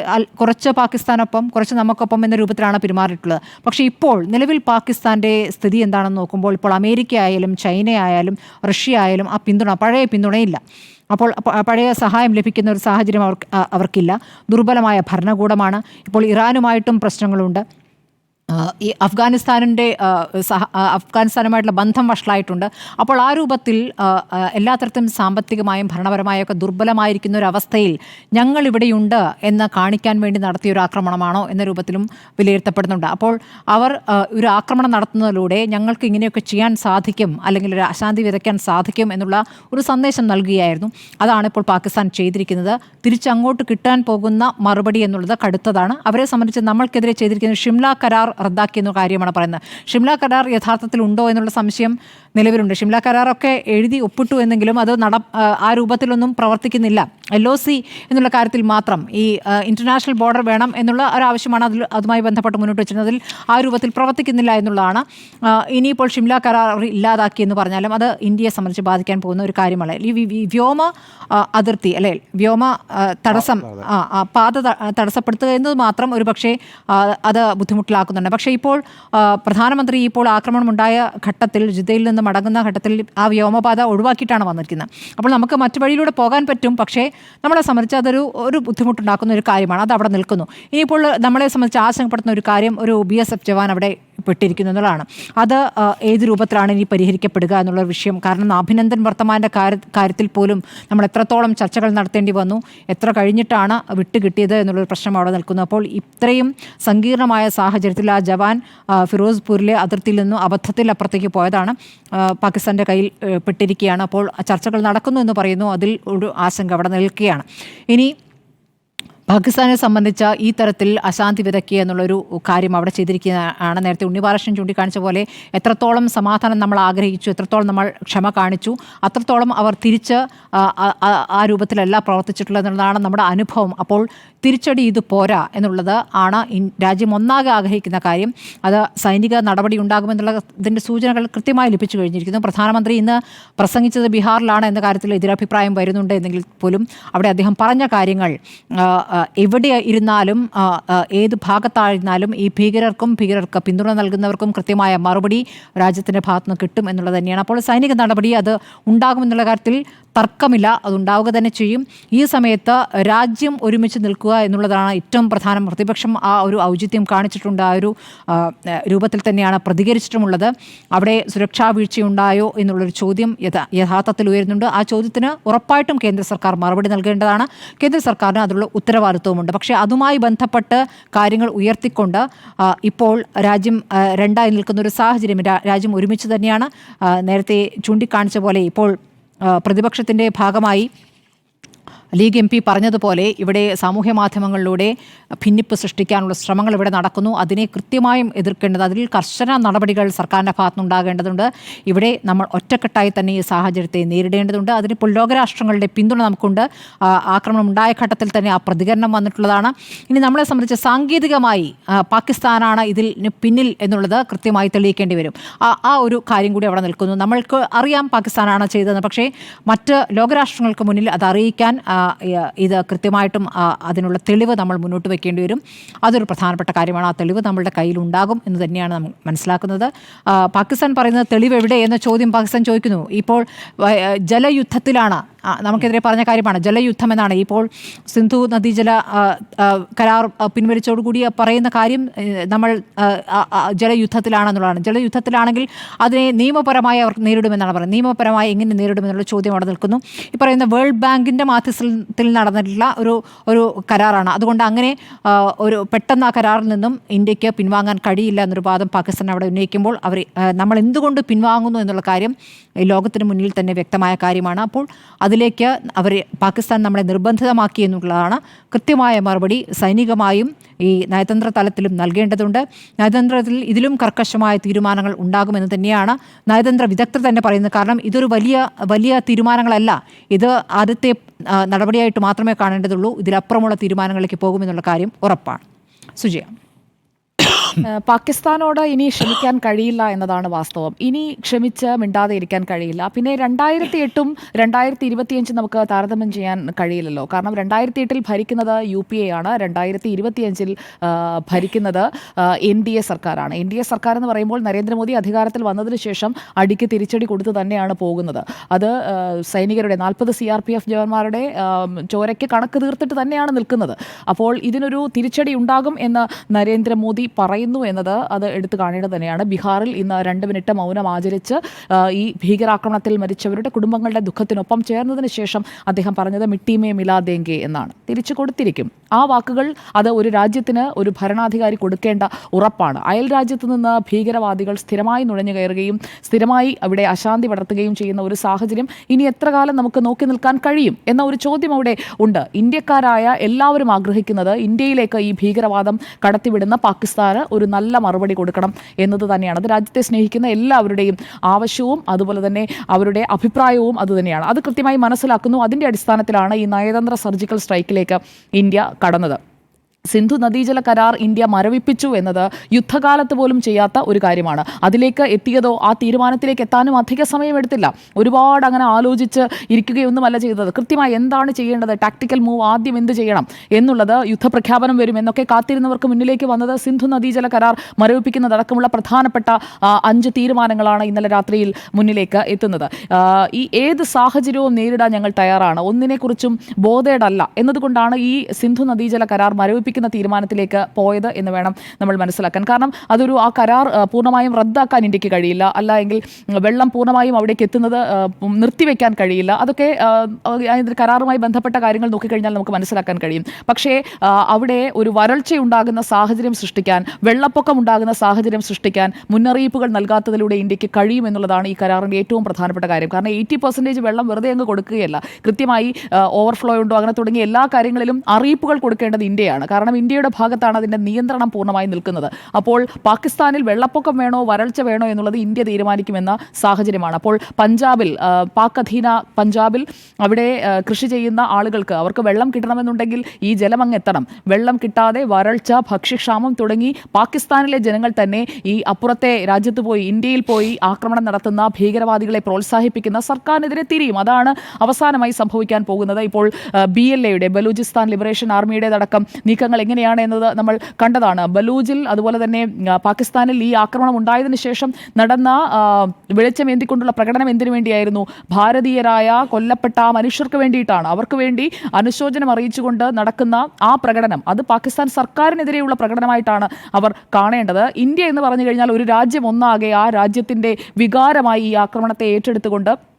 കുറച്ച് പാകിസ്ഥാനൊപ്പം കുറച്ച് നമുക്കൊപ്പം എന്ന രൂപത്തിലാണ് പെരുമാറിയിട്ടുള്ളത്. പക്ഷേ ഇപ്പോൾ നിലവിൽ പാകിസ്ഥാന്റെ സ്ഥിതി എന്താണെന്ന് നോക്കുമ്പോൾ ഇപ്പോൾ അമേരിക്ക ആയാലും ചൈന ആയാലും റഷ്യ ആയാലും ആ പിന്തുണ പഴയ പിന്തുണയില്ല. അപ്പോൾ പഴയ സഹായം ലഭിക്കുന്ന ഒരു സാഹചര്യം അവർക്ക് അവർക്കില്ല. ദുർബലമായ ഭരണകൂടമാണ്. ഇപ്പോൾ ഇറാനുമായിട്ടും പ്രശ്നങ്ങളുണ്ട്. ഈ അഫ്ഗാനിസ്ഥാനിന്റെ സഹ അഫ്ഗാനിസ്ഥാനുമായിട്ടുള്ള ബന്ധം വഷളായിട്ടുണ്ട്. അപ്പോൾ ആ രൂപത്തിൽ എല്ലാ തരത്തിലും സാമ്പത്തികമായും ഭരണപരമായും ഒക്കെ ദുർബലമായിരിക്കുന്ന ഒരു അവസ്ഥയിൽ ഞങ്ങൾ ഇവിടെയുണ്ട് എന്ന് കാണിക്കാൻ വേണ്ടി നടത്തിയ ഒരു ആക്രമണമാണോ എന്ന രൂപത്തിലും വിലയിരുത്തപ്പെടുന്നുണ്ട്. അപ്പോൾ അവർ ഒരു ആക്രമണം നടത്തുന്നതിലൂടെ ഞങ്ങൾക്ക് ഇങ്ങനെയൊക്കെ ചെയ്യാൻ സാധിക്കും അല്ലെങ്കിൽ ഒരു അശാന്തി വിതയ്ക്കാൻ സാധിക്കും എന്നുള്ള ഒരു സന്ദേശം നൽകുകയായിരുന്നു. അതാണ് ഇപ്പോൾ പാകിസ്ഥാൻ ചെയ്തിരിക്കുന്നത്. തിരിച്ചങ്ങോട്ട് കിട്ടാൻ പോകുന്ന മറുപടി എന്നുള്ളത് കടുത്തതാണ്. അവരെ സംബന്ധിച്ച് നമ്മൾക്കെതിരെ ചെയ്തിരിക്കുന്ന ഷിംല കരാർ റദ്ദാക്കിയെന്ന കാര്യമാണ് പറയുന്നത്. ഷിംല കരാർ യഥാർത്ഥത്തിൽ ഉണ്ടോ എന്നുള്ള സംശയം നിലവിലുണ്ട്. ഷിംല കരാറൊക്കെ എഴുതി ഒപ്പിട്ടു എന്നെങ്കിലും അത് നട ആ, രൂപത്തിലൊന്നും പ്രവർത്തിക്കുന്നില്ല. എൽ ഒ സി എന്നുള്ള കാര്യത്തിൽ മാത്രം ഈ ഇന്റർനാഷണൽ ബോർഡർ വേണം എന്നുള്ള ഒരു ആവശ്യമാണ് അതിൽ അതുമായി ബന്ധപ്പെട്ട് മുന്നോട്ട് വെച്ചിരുന്നത്. അതിൽ ആ രൂപത്തിൽ പ്രവർത്തിക്കുന്നില്ല എന്നുള്ളതാണ്. ഇനിയിപ്പോൾ ഷിംല കരാർ ഇല്ലാതാക്കി എന്ന് പറഞ്ഞാലും അത് ഇന്ത്യയെ സംബന്ധിച്ച് ബാധിക്കാൻ പോകുന്ന ഒരു കാര്യമാണ്. ഈ വ്യോമ അതിർത്തി അല്ലെ വ്യോമ തടസ്സം പാത തടസ്സപ്പെടുത്തുക എന്നത് മാത്രം ഒരു പക്ഷേ അത് ബുദ്ധിമുട്ടിലാക്കുന്നുണ്ട്. പക്ഷേ ഇപ്പോൾ പ്രധാനമന്ത്രി ഇപ്പോൾ ആക്രമണമുണ്ടായ ഘട്ടത്തിൽ ജിദ്ദയിൽ നിന്ന് മടങ്ങുന്ന ഘട്ടത്തിൽ ആ വ്യോമപാത ഒഴിവാക്കിയിട്ടാണ് വന്നിരിക്കുന്നത്. അപ്പോൾ നമുക്ക് മറ്റു വഴിയിലൂടെ പോകാൻ പറ്റും. പക്ഷേ നമ്മളെ സംബന്ധിച്ച് അതൊരു ഒരു ബുദ്ധിമുട്ടുണ്ടാക്കുന്ന ഒരു കാര്യമാണ്. അത് അവിടെ നിൽക്കുന്നു. ഇനിയിപ്പോൾ നമ്മളെ സംബന്ധിച്ച് ആശങ്കപ്പെടുത്തുന്ന ഒരു കാര്യം ഒരു ബി എസ് എഫ് ജവാൻ അവിടെ പെട്ടിരിക്കുന്നു എന്നുള്ളതാണ്. അത് ഏത് രൂപത്തിലാണ് ഇനി പരിഹരിക്കപ്പെടുക എന്നുള്ള വിഷയം. കാരണം അഭിനന്ദൻ വർത്തമാന്റെ കാര്യത്തിൽ പോലും നമ്മൾ എത്രത്തോളം ചർച്ചകൾ നടത്തേണ്ടി വന്നു എത്ര കഴിഞ്ഞിട്ടാണ് വിട്ടുകിട്ടിയത് എന്നുള്ളൊരു പ്രശ്നം അവിടെ നിൽക്കുന്നു. അപ്പോൾ ഇത്രയും സങ്കീർണമായ സാഹചര്യത്തിൽ ആ ജവാൻ ഫിറോസ്പൂരിലെ അതിർത്തിയിൽ നിന്നും അബദ്ധത്തിൽ അപ്പുറത്തേക്ക് പോയതാണ് പാകിസ്ഥാന്റെ കയ്യിൽ പെട്ടിരിക്കുകയാണ്. അപ്പോൾ ചർച്ചകൾ നടക്കുന്നു എന്ന് പറയുന്നു. അതിൽ ഒരു ആശങ്ക അവിടെ നിൽക്കുകയാണ്. ഇനി പാകിസ്ഥാനെ സംബന്ധിച്ച ഈ തരത്തിൽ അശാന്തി വിതയ്ക്കുക എന്നുള്ളൊരു കാര്യം അവിടെ ചെയ്തിരിക്കുകയാണ്. നേരത്തെ ഉണ്ണിബാലകൃഷ്ണൻ ചൂണ്ടിക്കാണിച്ച പോലെ എത്രത്തോളം സമാധാനം നമ്മൾ ആഗ്രഹിച്ചു എത്രത്തോളം നമ്മൾ ക്ഷമ കാണിച്ചു അത്രത്തോളം അവർ തിരിച്ച് ആ, രൂപത്തിലല്ല പ്രവർത്തിച്ചിട്ടുള്ളത് എന്നുള്ളതാണ് നമ്മുടെ അനുഭവം. അപ്പോൾ തിരിച്ചടി ഇത് പോരാ എന്നുള്ളത് ആണ് രാജ്യം ഒന്നാകെ ആഗ്രഹിക്കുന്ന കാര്യം. അത് സൈനിക നടപടി ഉണ്ടാകുമെന്നുള്ള ഇതിന്റെ സൂചനകൾ കൃത്യമായി ലഭിച്ചു കഴിഞ്ഞിരിക്കുന്നു. പ്രധാനമന്ത്രി ഇന്ന് പ്രസംഗിച്ചത് ബീഹാറിലാണ് എന്ന കാര്യത്തിൽ എതിരഭിപ്രായം വരുന്നുണ്ട് എന്നെങ്കിൽ പോലും അവിടെ അദ്ദേഹം പറഞ്ഞ കാര്യങ്ങൾ എവിടെ ഇരുന്നാലും ഏത് ഭാഗത്തായിരുന്നാലും ഈ ഭീകരർക്കും ഭീകരർക്ക് പിന്തുണ നൽകുന്നവർക്കും കൃത്യമായ മറുപടി രാജ്യത്തിന്റെ ഭാഗത്തുനിന്ന് കിട്ടും എന്നുള്ളത് തന്നെയാണ്. അപ്പോൾ സൈനിക നടപടി അത് ഉണ്ടാകുമെന്നുള്ള കാര്യത്തിൽ തർക്കമില്ല. അതുണ്ടാവുക തന്നെ ചെയ്യും. ഈ സമയത്ത് രാജ്യം ഒരുമിച്ച് നിൽക്കുക എന്നുള്ളതാണ് ഏറ്റവും പ്രധാനം. പ്രതിപക്ഷം ആ ഒരു ഔചിത്യം കാണിച്ചിട്ടുണ്ട്. ആ ഒരു രൂപത്തിൽ തന്നെയാണ് പ്രതികരിച്ചിട്ടുമുള്ളത്. അവിടെ സുരക്ഷാ വീഴ്ചയുണ്ടായോ എന്നുള്ളൊരു ചോദ്യം യഥാ യഥാർത്ഥത്തിൽ ഉയരുന്നുണ്ട്. ആ ചോദ്യത്തിന് ഉറപ്പായിട്ടും കേന്ദ്ര സർക്കാർ മറുപടി നൽകേണ്ടതാണ്. കേന്ദ്ര സർക്കാരിന് അതിനുള്ള ഉത്തരവാദിത്വമുണ്ട്. പക്ഷേ അതുമായി ബന്ധപ്പെട്ട് കാര്യങ്ങൾ ഉയർത്തിക്കൊണ്ട് ഇപ്പോൾ രാജ്യം രണ്ടായി നിൽക്കുന്ന ഒരു സാഹചര്യം രാജ്യം ഒരുമിച്ച് തന്നെയാണ് നേരത്തെ ചൂണ്ടിക്കാണിച്ച പോലെ ഇപ്പോൾ പ്രതിപക്ഷത്തിന്റെ ഭാഗമായി ലീഗ് എം പി പറഞ്ഞതുപോലെ ഇവിടെ സാമൂഹ്യ മാധ്യമങ്ങളിലൂടെ ഭിന്നിപ്പ് സൃഷ്ടിക്കാനുള്ള ശ്രമങ്ങൾ ഇവിടെ നടക്കുന്നു. അതിനെ കൃത്യമായും എതിർക്കേണ്ടത് അതിൽ കർശന നടപടികൾ സർക്കാരിന്റെ ഭാഗത്തുനിന്നുണ്ടാകേണ്ടതുണ്ട്. ഇവിടെ നമ്മൾ ഒറ്റക്കെട്ടായി തന്നെ ഈ സാഹചര്യത്തെ നേരിടേണ്ടതുണ്ട്. അതിന് പുല്ലോകരാഷ്ട്രങ്ങളുടെ പിന്തുണ നമുക്കുണ്ട്. ആക്രമണം ഉണ്ടായ ഘട്ടത്തിൽ തന്നെ ആ പ്രതികരണം വന്നിട്ടുള്ളതാണ്. ഇനി നമ്മളെ സംബന്ധിച്ച് സാങ്കേതികമായി പാകിസ്ഥാനാണ് ഇതിൽ പിന്നിൽ എന്നുള്ളത് കൃത്യമായി തെളിയിക്കേണ്ടി വരും. ആ ഒരു കാര്യം കൂടി അവിടെ നിൽക്കുന്നു. നമ്മൾക്ക് അറിയാം പാകിസ്ഥാനാണ് ചെയ്തതെന്ന്. പക്ഷേ മറ്റ് ലോകരാഷ്ട്രങ്ങൾക്ക് മുന്നിൽ അത് അറിയിക്കാൻ ഇത് കൃത്യമായിട്ടും അതിനുള്ള തെളിവ് നമ്മൾ മുന്നോട്ട് വെക്കേണ്ടി വരും. അതൊരു പ്രധാനപ്പെട്ട കാര്യമാണ്. ആ തെളിവ് നമ്മളുടെ കയ്യിൽ ഉണ്ടാകും എന്ന് തന്നെയാണ് മനസ്സിലാക്കുന്നത്. പാകിസ്ഥാൻ പറയുന്നത് തെളിവ് എവിടെ എന്ന ചോദ്യം പാകിസ്ഥാൻ ചോദിക്കുന്നു. ഇപ്പോൾ ജലയുദ്ധത്തിലാണ് നമുക്കെതിരെ പറഞ്ഞ കാര്യമാണ്. ജലയുദ്ധം എന്നാണ് ഇപ്പോൾ സിന്ധു നദീജല കരാർ പിൻവലിച്ചോടുകൂടി പറയുന്ന കാര്യം നമ്മൾ ജലയുദ്ധത്തിലാണെന്നുള്ളതാണ്. ജലയുദ്ധത്തിലാണെങ്കിൽ അതിനെ നിയമപരമായി അവർ നേരിടുമെന്നാണ് പറയുന്നത്. നിയമപരമായി എങ്ങനെ നേരിടുമെന്നുള്ള ചോദ്യം അവിടെ നിൽക്കുന്നു. ഈ പറയുന്ന വേൾഡ് ബാങ്കിന്റെ മാധ്യസ്ഥത്തിൽ നടന്നിട്ടുള്ള ഒരു ഒരു കരാറാണ്. അതുകൊണ്ട് അങ്ങനെ ഒരു പെട്ടെന്ന് ആ കരാറിൽ നിന്നും ഇന്ത്യയ്ക്ക് പിൻവാങ്ങാൻ കഴിയില്ല എന്നൊരു വാദം പാകിസ്ഥാൻ അവിടെ ഉന്നയിക്കുമ്പോൾ അവർ നമ്മൾ എന്തുകൊണ്ട് പിൻവാങ്ങുന്നു എന്നുള്ള കാര്യം ലോകത്തിന് മുന്നിൽ തന്നെ വ്യക്തമായ കാര്യമാണ്. അപ്പോൾ അതിലേക്ക് അവർ പാകിസ്ഥാൻ നമ്മളെ നിർബന്ധിതമാക്കി എന്നുള്ളതാണ് കൃത്യമായ മറുപടി സൈനികമായും ഈ നയതന്ത്ര തലത്തിലും നൽകേണ്ടതുണ്ട്. നയതന്ത്രത്തിൽ ഇതിലും കർക്കശമായ തീരുമാനങ്ങൾ ഉണ്ടാകുമെന്ന് തന്നെയാണ് നയതന്ത്ര വിദഗ്ധർ തന്നെ പറയുന്നത്. കാരണം ഇതൊരു വലിയ വലിയ തീരുമാനങ്ങളല്ല. ഇത് ആദ്യത്തെ നടപടിയായിട്ട് മാത്രമേ കാണേണ്ടതുള്ളൂ. ഇതിലപ്പുറമുള്ള തീരുമാനങ്ങളിലേക്ക് പോകുമെന്നുള്ള കാര്യം ഉറപ്പാണ്. സുജയ. പാകിസ്ഥാനോട് ഇനി ക്ഷമിക്കാൻ കഴിയില്ല എന്നതാണ് വാസ്തവം. ഇനി ക്ഷമിച്ച് മിണ്ടാതെ ഇരിക്കാൻ കഴിയില്ല. പിന്നെ രണ്ടായിരത്തി എട്ടും രണ്ടായിരത്തി ഇരുപത്തിയഞ്ചും നമുക്ക് താരതമ്യം ചെയ്യാൻ കഴിയില്ലല്ലോ. കാരണം രണ്ടായിരത്തി എട്ടിൽ ഭരിക്കുന്നത് യു പി എ ആണ്. രണ്ടായിരത്തി ഇരുപത്തിയഞ്ചിൽ ഭരിക്കുന്നത് എൻ ഡി എ സർക്കാരാണ്. എൻ ഡി എ സർക്കാർ എന്ന് പറയുമ്പോൾ നരേന്ദ്രമോദി അധികാരത്തിൽ വന്നതിന് ശേഷം അടിക്ക് തിരിച്ചടി കൊടുത്തു തന്നെയാണ് പോകുന്നത്. അത് സൈനികരുടെ നാൽപ്പത് സി ആർ പി എഫ് ജവാന്മാരുടെ ചോരയ്ക്ക് കണക്ക് തീർത്തിട്ട് തന്നെയാണ് നിൽക്കുന്നത്. അപ്പോൾ ഇതിനൊരു തിരിച്ചടി ഉണ്ടാകും എന്ന് നരേന്ദ്രമോദി പറയുന്നു എന്നത് അത് എടുത്തു കാണേണ്ടത് തന്നെയാണ്. ബീഹാറിൽ ഇന്ന് രണ്ട് മിനിറ്റ് മൗനം ആചരിച്ച് ഈ ഭീകരാക്രമണത്തിൽ മരിച്ചവരുടെ കുടുംബങ്ങളുടെ ദുഃഖത്തിനൊപ്പം ചേർന്നതിന് ശേഷം അദ്ദേഹം പറഞ്ഞത് മിട്ടിമേ മിലാദേങ്കെ എന്നാണ്. തിരിച്ചു കൊടുത്തിരിക്കും. ആ വാക്കുകൾ അത് ഒരു രാജ്യത്തിന് ഒരു ഭരണാധികാരി കൊടുക്കേണ്ട ഉറപ്പാണ്. അയൽ രാജ്യത്ത് നിന്ന് ഭീകരവാദികൾ സ്ഥിരമായി നുഴഞ്ഞു കയറുകയും സ്ഥിരമായി അവിടെ അശാന്തി വളർത്തുകയും ചെയ്യുന്ന ഒരു സാഹചര്യം ഇനി എത്ര കാലം നമുക്ക് നോക്കി നിൽക്കാൻ കഴിയും എന്ന ഒരു ചോദ്യം അവിടെ ഉണ്ട്. ഇന്ത്യക്കാരായ എല്ലാവരും ആഗ്രഹിക്കുന്നത് ഇന്ത്യയിലേക്ക് ഈ ഭീകരവാദം കടത്തിവിടുന്ന പാകിസ്ഥാന് ഒരു നല്ല മറുപടി കൊടുക്കണം എന്നത് തന്നെയാണ്. അത് രാജ്യത്തെ സ്നേഹിക്കുന്ന എല്ലാവരുടെയും ആവശ്യവും അതുപോലെ തന്നെ അവരുടെ അഭിപ്രായവും അതുതന്നെയാണ് അത് കൃത്യമായി മനസ്സിലാക്കുന്നു. അതിന്റെ അടിസ്ഥാനത്തിലാണ് ഈ നയതന്ത്ര സർജിക്കൽ സ്ട്രൈക്കിലേക്ക് ഇന്ത്യ കടന്നത്. സിന്ധു നദീജല കരാർ ഇന്ത്യ മരവിപ്പിച്ചു എന്നത് യുദ്ധകാലത്ത് പോലും ചെയ്യാത്ത ഒരു കാര്യമാണ്. അതിലേക്ക് എത്തിയതോ ആ തീരുമാനത്തിലേക്ക് എത്താനും അധിക സമയമെടുത്തില്ല. ഒരുപാട് അങ്ങനെ ആലോചിച്ച് ഇരിക്കുകയൊന്നുമല്ല ചെയ്തത്. കൃത്യമായി എന്താണ് ചെയ്യേണ്ടത്? ടാക്ടിക്കൽ മൂവ് ആദ്യം എന്ത് ചെയ്യണം? എന്നുള്ളത് യുദ്ധപ്രഖ്യാപനം വരും. എന്നൊക്കെ കാത്തിരുന്നവർക്ക് മുന്നിലേക്ക് വന്നത് സിന്ധു നദീജല കരാർ മരവിപ്പിക്കുന്നതടക്കമുള്ള പ്രധാനപ്പെട്ട അഞ്ച് തീരുമാനങ്ങളാണ് ഇന്നലെ രാത്രിയിൽ മുന്നിലേക്ക് എത്തുന്നത്. ഈ ഏത് സാഹചര്യവും നേരിടാൻ ഞങ്ങൾ തയ്യാറാണ്. ഒന്നിനെക്കുറിച്ചും ബോധേഡല്ല എന്നതുകൊണ്ടാണ് ഈ സിന്ധു നദീജല കരാർ മരവിപ്പിക്കുന്ന തീരുമാനത്തിലേക്ക് പോയത് എന്ന് വേണം നമ്മൾ മനസ്സിലാക്കാൻ. കാരണം അതൊരു ആ കരാർ പൂർണമായും റദ്ദാക്കാൻ ഇന്ത്യയ്ക്ക് കഴിയില്ല. അല്ല എങ്കിൽ വെള്ളം പൂർണമായും അവിടേക്ക് എത്തുന്നത് നിർത്തിവെക്കാൻ കഴിയില്ല. അതൊക്കെ കരാറുമായി ബന്ധപ്പെട്ട കാര്യങ്ങൾ നോക്കിക്കഴിഞ്ഞാൽ നമുക്ക് മനസ്സിലാക്കാൻ കഴിയും. പക്ഷേ അവിടെ ഒരു വരൾച്ചയുണ്ടാകുന്ന സാഹചര്യം സൃഷ്ടിക്കാൻ വെള്ളപ്പൊക്കം ഉണ്ടാകുന്ന സാഹചര്യം സൃഷ്ടിക്കാൻ മുന്നറിയിപ്പുകൾ നൽകാത്തതിലൂടെ ഇന്ത്യയ്ക്ക് കഴിയും എന്നുള്ളതാണ് ഈ കരാറിന്റെ ഏറ്റവും പ്രധാനപ്പെട്ട കാര്യം. കാരണം എയ്റ്റി പെർസെന്റേജ് വെള്ളം വെറുതെ അങ്ങ് കൊടുക്കുകയല്ല. കൃത്യമായി ഓവർഫ്ലോ ഉണ്ടോ അങ്ങനെ തുടങ്ങിയ എല്ലാ കാര്യങ്ങളിലും അറിയിപ്പുകൾ കൊടുക്കേണ്ടത് ഇന്ത്യയാണ്. കാരണം ഇന്ത്യയുടെ ഭാഗത്താണ് അതിന്റെ നിയന്ത്രണം പൂർണമായി നിൽക്കുന്നത്. അപ്പോൾ പാകിസ്ഥാനിൽ വെള്ളപ്പൊക്കം വേണോ വരൾച്ച വേണോ എന്നുള്ളത് ഇന്ത്യ തീരുമാനിക്കുമെന്ന സാഹചര്യമാണ്. അപ്പോൾ പഞ്ചാബിൽ പാക് അധീന പഞ്ചാബിൽ അവിടെ കൃഷി ചെയ്യുന്ന ആളുകൾക്ക് അവർക്ക് വെള്ളം കിട്ടണമെന്നുണ്ടെങ്കിൽ ഈ ജലം അങ്ങ് എത്തണം. വെള്ളം കിട്ടാതെ വരൾച്ച ഭക്ഷ്യക്ഷാമം തുടങ്ങി പാകിസ്ഥാനിലെ ജനങ്ങൾ തന്നെ ഈ അപ്പുറത്തെ രാജ്യത്ത് പോയി ഇന്ത്യയിൽ പോയി ആക്രമണം നടത്തുന്ന ഭീകരവാദികളെ പ്രോത്സാഹിപ്പിക്കുന്ന സർക്കാരിനെതിരെ തിരിയും. അതാണ് അവസാനമായി സംഭവിക്കാൻ പോകുന്നത്. ഇപ്പോൾ ബി എൽ എയുടെ ബലൂചിസ്ഥാൻ ലിബറേഷൻ ആർമിയുടേതടക്കം നീക്കങ്ങൾ എങ്ങനെയാണ് എന്നത് നമ്മൾ കണ്ടതാണ്. ബലൂജിൽ അതുപോലെ തന്നെ പാകിസ്ഥാനിൽ ഈ ആക്രമണം ഉണ്ടായതിനു ശേഷം നടന്ന വെളിച്ചമേന്തിക്കൊണ്ടുള്ള പ്രകടനം എന്തിനു വേണ്ടിയായിരുന്നു? ഭാരതീയരായ കൊല്ലപ്പെട്ട മനുഷ്യർക്ക് വേണ്ടിയിട്ടാണ്. അവർക്ക് വേണ്ടി അനുശോചനം അറിയിച്ചുകൊണ്ട് നടക്കുന്ന ആ പ്രകടനം അത് പാകിസ്ഥാൻ സർക്കാരിനെതിരെയുള്ള പ്രകടനമായിട്ടാണ് അവർ കാണേണ്ടത്. ഇന്ത്യ എന്ന് പറഞ്ഞു കഴിഞ്ഞാൽ ഒരു രാജ്യം ഒന്നാകെ ആ രാജ്യത്തിന്റെ വികാരമായി ഈ ആക്രമണത്തെ ഏറ്റെടുത്തുകൊണ്ട്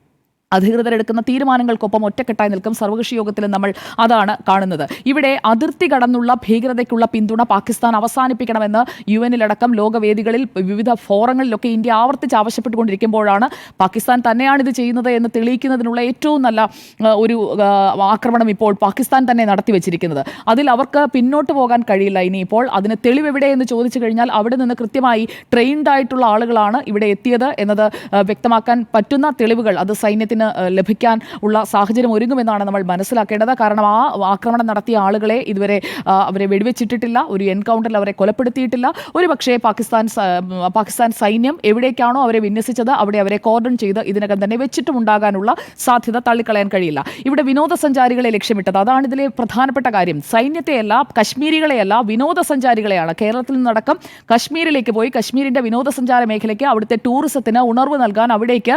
അധികൃതരെടുക്കുന്ന തീരുമാനങ്ങൾക്കൊപ്പം ഒറ്റക്കെട്ടായി നിൽക്കും സർവകക്ഷി യോഗത്തിൽ നമ്മൾ അതാണ് കാണുന്നത്. ഇവിടെ അതിർത്തി കടന്നുള്ള ഭീകരതയ്ക്കുള്ള പിന്തുണ പാകിസ്ഥാൻ അവസാനിപ്പിക്കണമെന്ന് യു എന്നിലടക്കം ലോകവേദികളിൽ വിവിധ ഫോറങ്ങളിലൊക്കെ ഇന്ത്യ ആവർത്തിച്ച് ആവശ്യപ്പെട്ടുകൊണ്ടിരിക്കുമ്പോഴാണ് പാകിസ്ഥാൻ തന്നെയാണ് ഇത് ചെയ്യുന്നത് എന്ന് തെളിയിക്കുന്നതിനുള്ള ഏറ്റവും നല്ല ഒരു ആക്രമണം ഇപ്പോൾ പാകിസ്ഥാൻ തന്നെ നടത്തി നടത്തിവെച്ചിരിക്കുന്നത് അതിൽ അവർക്ക് പിന്നോട്ട് പോകാൻ കഴിയില്ല ഇനിയിപ്പോൾ. അതിന് തെളിവ് എവിടെ എന്ന് ചോദിച്ചു കഴിഞ്ഞാൽ അവിടെ നിന്ന് കൃത്യമായി ട്രെയിൻഡ് ആയിട്ടുള്ള ആളുകളാണ് ഇവിടെ എത്തിയത് എന്നത് വ്യക്തമാക്കാൻ പറ്റുന്ന തെളിവുകൾ. അത് സൈന്യത്തിന് ലഭിക്കാൻ ഉള്ള സാഹചര്യം ഒരുങ്ങുമെന്നാണ് നമ്മൾ മനസ്സിലാക്കേണ്ടത്. കാരണം ആ ആക്രമണം നടത്തിയ ആളുകളെ ഇതുവരെ അവരെ വെടിവെച്ചിട്ടിട്ടില്ല ഒരു എൻകൗണ്ടറിൽ അവരെ കൊലപ്പെടുത്തിയിട്ടില്ല. ഒരു പക്ഷേ പാകിസ്ഥാൻ പാകിസ്ഥാൻ സൈന്യം എവിടേക്കാണോ അവരെ വിന്യസിച്ചത് അവിടെ അവരെ കോർഡൺ ചെയ്ത് ഇതിനകം തന്നെ വെച്ചിട്ടും ഉണ്ടാകാനുള്ള സാധ്യത തള്ളിക്കളയാൻ കഴിയില്ല. ഇവിടെ വിനോദസഞ്ചാരികളെ ലക്ഷ്യമിട്ടത്. അതാണ് ഇതിലെ പ്രധാനപ്പെട്ട കാര്യം. സൈന്യത്തെയല്ല കശ്മീരികളെയല്ല വിനോദസഞ്ചാരികളെയാണ്. കേരളത്തിൽ നിന്നടക്കം കശ്മീരിലേക്ക് പോയി കശ്മീരിന്റെ വിനോദസഞ്ചാര മേഖലയ്ക്ക് അവിടുത്തെ ടൂറിസത്തിന് ഉണർവ് നൽകാൻ അവിടേക്ക്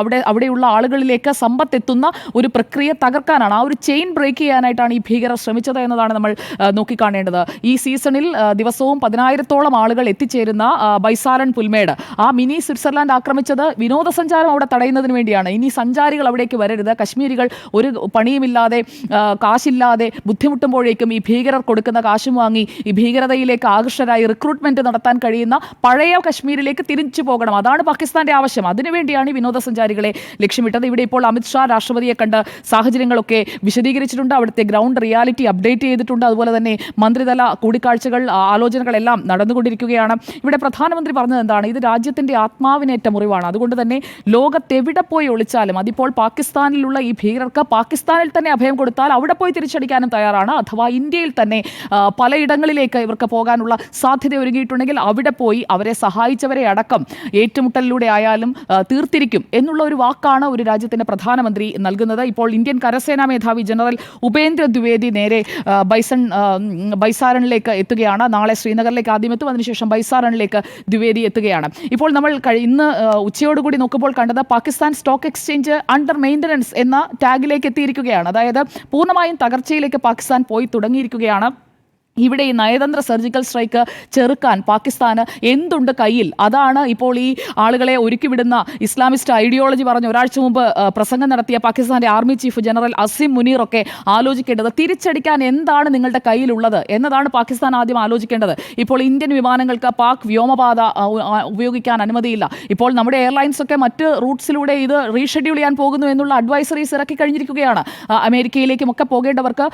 അവിടെ അവിടെയുള്ള ആളുകളിലേക്ക് സമ്പത്ത് എത്തുന്ന ഒരു പ്രക്രിയ തകർക്കാനാണ് ആ ഒരു ചെയിൻ ബ്രേക്ക് ചെയ്യാനായിട്ടാണ് ഈ ഭീകരർ ശ്രമിച്ചത് എന്നതാണ് നമ്മൾ നോക്കിക്കാണേണ്ടത്. ഈ സീസണിൽ ദിവസവും പതിനായിരത്തോളം ആളുകൾ എത്തിച്ചേരുന്ന ബൈസാലൻ പുൽമേട്. ആ മിനി സ്വിറ്റ്സർലാൻഡ് ആക്രമിച്ചത് വിനോദസഞ്ചാരം അവിടെ തടയുന്നതിന് വേണ്ടിയാണ്. ഇനി സഞ്ചാരികൾ അവിടേക്ക് വരരുത്. കശ്മീരികൾ ഒരു പണിയുമില്ലാതെ കാശില്ലാതെ ബുദ്ധിമുട്ടുമ്പോഴേക്കും ഈ ഭീകരർ കൊടുക്കുന്ന കാശും വാങ്ങി ഈ ഭീകരതയിലേക്ക് ആകർഷകരായി റിക്രൂട്ട്മെന്റ് നടത്താൻ കഴിയുന്ന പഴയ കശ്മീരിലേക്ക് തിരിച്ചു പോകണം. അതാണ് പാകിസ്ഥാന്റെ ആവശ്യം. അതിനുവേണ്ടിയാണ് ഈ വിനോദസഞ്ചാരികളെ ലക്ഷ്യമിട്ടത് ഇവിടെ ഇപ്പോൾ അമിത്ഷാ രാഷ്ട്രപതിയെ കണ്ട് സാഹചര്യങ്ങളൊക്കെ വിശദീകരിച്ചിട്ടുണ്ട്. അവിടുത്തെ ഗ്രൗണ്ട് റിയാലിറ്റി അപ്ഡേറ്റ് ചെയ്തിട്ടുണ്ട്. അതുപോലെ തന്നെ മന്ത്രിതല കൂടിക്കാഴ്ചകൾ ആലോചനകളെല്ലാം നടന്നുകൊണ്ടിരിക്കുകയാണ്. ഇവിടെ പ്രധാനമന്ത്രി പറഞ്ഞത് എന്താണ്? ഇത് രാജ്യത്തിന്റെ ആത്മാവിനേറ്റ മുറിവാണ്. അതുകൊണ്ട് തന്നെ ലോകത്തെവിടെ പോയി ഒളിച്ചാലും അതിപ്പോൾ പാകിസ്ഥാനിലുള്ള ഈ ഭീകരർക്ക് പാകിസ്ഥാനിൽ തന്നെ അഭയം കൊടുത്താൽ അവിടെ പോയി തിരിച്ചടിക്കാനും തയ്യാറാണ്. അഥവാ ഇന്ത്യയിൽ തന്നെ പലയിടങ്ങളിലേക്ക് ഇവർക്ക് പോകാനുള്ള സാധ്യത ഒരുങ്ങിയിട്ടുണ്ടെങ്കിൽ അവിടെ പോയി അവരെ സഹായിച്ചവരെ അടക്കം ഏറ്റുമുട്ടലിലൂടെ ആയാലും തീർത്തിരിക്കും എന്നുള്ള ഒരു വാക്കാണ് ഒരു രാജ്യത്തിന്റെ പ്രധാനമന്ത്രി നൽകുന്നത്. ഇപ്പോൾ ഇന്ത്യൻ കരസേനാ മേധാവി ജനറൽ ഉപേന്ദ്ര ദ്വിവേദി നേരെ ബൈസൺ ബൈസാറണിലേക്ക് എത്തുകയാണ്. നാളെ ശ്രീനഗറിലേക്ക് ആദ്യം എത്തും. അതിനുശേഷം ബൈസാരണിലേക്ക് ദ്വിവേദി എത്തുകയാണ്. ഇപ്പോൾ നമ്മൾ ഇന്ന് ഉച്ചയോടുകൂടി നോക്കുമ്പോൾ കണ്ടത് Pakistan stock exchange under maintenance എന്ന ടാഗിലേക്ക് എത്തിയിരിക്കുകയാണ്. അതായത് പൂർണമായും തകർച്ചയിലേക്ക് പാകിസ്ഥാൻ പോയി തുടങ്ങിയിരിക്കുകയാണ്. ഇവിടെ ഈ നയതന്ത്ര സർജിക്കൽ സ്ട്രൈക്ക് ചെറുക്കാൻ പാകിസ്ഥാന് എന്തുണ്ട് കയ്യിൽ? അതാണ് ഇപ്പോൾ ഈ ആളുകളെ ഒരുക്കിവിടുന്ന ഇസ്ലാമിസ്റ്റ് ഐഡിയോളജി പറഞ്ഞ് ഒരാഴ്ച മുമ്പ് പ്രസംഗം നടത്തിയ പാകിസ്ഥാന്റെ army chief general Asim Munir ഒക്കെ ആലോചിക്കേണ്ടത് തിരിച്ചടിക്കാൻ എന്താണ് നിങ്ങളുടെ കയ്യിലുള്ളത് എന്നതാണ് പാകിസ്ഥാൻ ആദ്യം ആലോചിക്കേണ്ടത്. ഇപ്പോൾ ഇന്ത്യൻ വിമാനങ്ങൾക്ക് പാക് വ്യോമപാത ഉപയോഗിക്കാൻ അനുമതിയില്ല. ഇപ്പോൾ നമ്മുടെ എയർലൈൻസ് ഒക്കെ മറ്റ് റൂട്ട്സിലൂടെ ഇത് റീഷെഡ്യൂൾ ചെയ്യാൻ പോകുന്നു എന്നുള്ള അഡ്വൈസറീസ് ഇറക്കി കഴിഞ്ഞിരിക്കുകയാണ് അമേരിക്കയിലേക്കും ഒക്കെ പോകേണ്ടവർക്ക്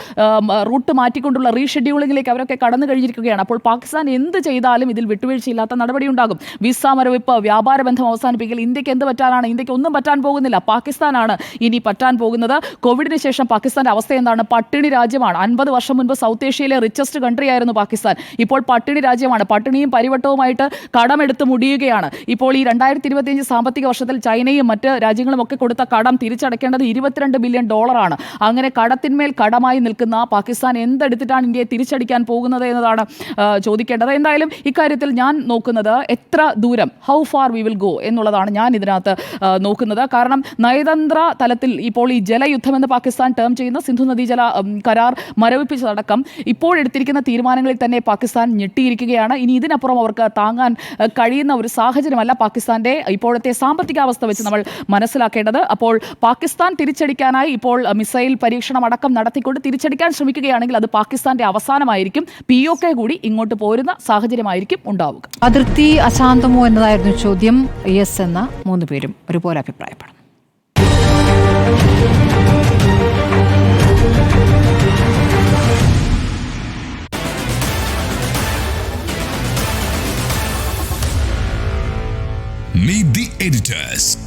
റൂട്ട് മാറ്റിക്കൊണ്ടുള്ള റീഷെഡ്യൂളിംഗിലേക്ക് അവരൊക്കെ കടന്നു കഴിഞ്ഞിരിക്കുകയാണ്. അപ്പോൾ പാകിസ്ഥാൻ എന്ത് ചെയ്താലും ഇതിൽ വിട്ടുവീഴ്ചയില്ലാത്ത നടപടി ഉണ്ടാകും വിസ മരവിപ്പ് വ്യാപാര ബന്ധം അവസാനിപ്പിക്കൽ ഇന്ത്യയ്ക്ക് എന്ത് പറ്റാനാണ്? ഇന്ത്യയ്ക്ക് ഒന്നും പറ്റാൻ പോകുന്നില്ല. പാകിസ്ഥാനാണ് ഇനി പറ്റാൻ പോകുന്നത്. കോവിഡിന് ശേഷം പാകിസ്ഥാന്റെ അവസ്ഥ എന്താണ്? പട്ടിണി രാജ്യമാണ്. അൻപത് വർഷം മുൻപ് സൗത്ത് ഏഷ്യയിലെ റിച്ചസ്റ്റ് കൺട്രി ആയിരുന്നു പാകിസ്ഥാൻ. ഇപ്പോൾ പട്ടിണി രാജ്യമാണ്. പട്ടിണിയും പരിവട്ടവുമായിട്ട് കടമെടുത്ത് മുടിയുകയാണ്. ഇപ്പോൾ ഈ രണ്ടായിരത്തി ഇരുപത്തിയഞ്ച് സാമ്പത്തിക വർഷത്തിൽ ചൈനയും മറ്റ് രാജ്യങ്ങളും ഒക്കെ കൊടുത്ത കടം തിരിച്ചടയ്ക്കേണ്ടത് ഇരുപത്തിരണ്ട് ബില്യൺ ഡോളറാണ്. അങ്ങനെ കടത്തിന്മേൽ കടമായി നിൽക്കുന്ന പാകിസ്ഥാൻ എന്തെടുത്തിട്ടാണ് ഇന്ത്യയെ തിരിച്ചടിക്കാൻ പോകുന്നത് എന്നതാണ് ചോദിക്കേണ്ടത്. എന്തായാലും ഇക്കാര്യത്തിൽ ഞാൻ നോക്കുന്നത് എത്ര ദൂരം how far we will go എന്നുള്ളതാണ് ഞാൻ ഇതിനകത്ത് നോക്കുന്നത്. കാരണം നയതന്ത്ര തലത്തിൽ ഇപ്പോൾ ഈ ജലയുദ്ധം എന്ന് പാകിസ്ഥാൻ ടേം ചെയ്യുന്ന സിന്ധു നദീജല കരാർ മരവിപ്പിച്ചതടക്കം ഇപ്പോഴെടുത്തിരിക്കുന്ന തീരുമാനങ്ങളിൽ തന്നെ പാകിസ്ഥാൻ ഞെട്ടിയിരിക്കുകയാണ്. ഇനി ഇതിനപ്പുറം അവർക്ക് താങ്ങാൻ കഴിയുന്ന ഒരു സാഹചര്യമല്ല പാകിസ്ഥാന്റെ ഇപ്പോഴത്തെ സാമ്പത്തികാവസ്ഥ വെച്ച് നമ്മൾ മനസ്സിലാക്കേണ്ടത്. അപ്പോൾ പാകിസ്ഥാൻ തിരിച്ചടിക്കാനായി ഇപ്പോൾ മിസൈൽ പരീക്ഷണം അടക്കം നടത്തിക്കൊണ്ട് തിരിച്ചടിക്കാൻ ശ്രമിക്കുകയാണെങ്കിൽ അത് പാകിസ്ഥാന്റെ അവസാനമായിരിക്കും. പി ഒ കെ കൂടി ഇങ്ങോട്ട് പോരുന്ന സാഹചര്യമായിരിക്കും ഉണ്ടാവുക. അതിർത്തി അശാന്തമോ എന്നതായിരുന്നു ചോദ്യം. യെസ് എന്ന മൂന്ന് പേരും ഒരുപോലെ അഭിപ്രായപ്പെടുന്നു Meet the editors.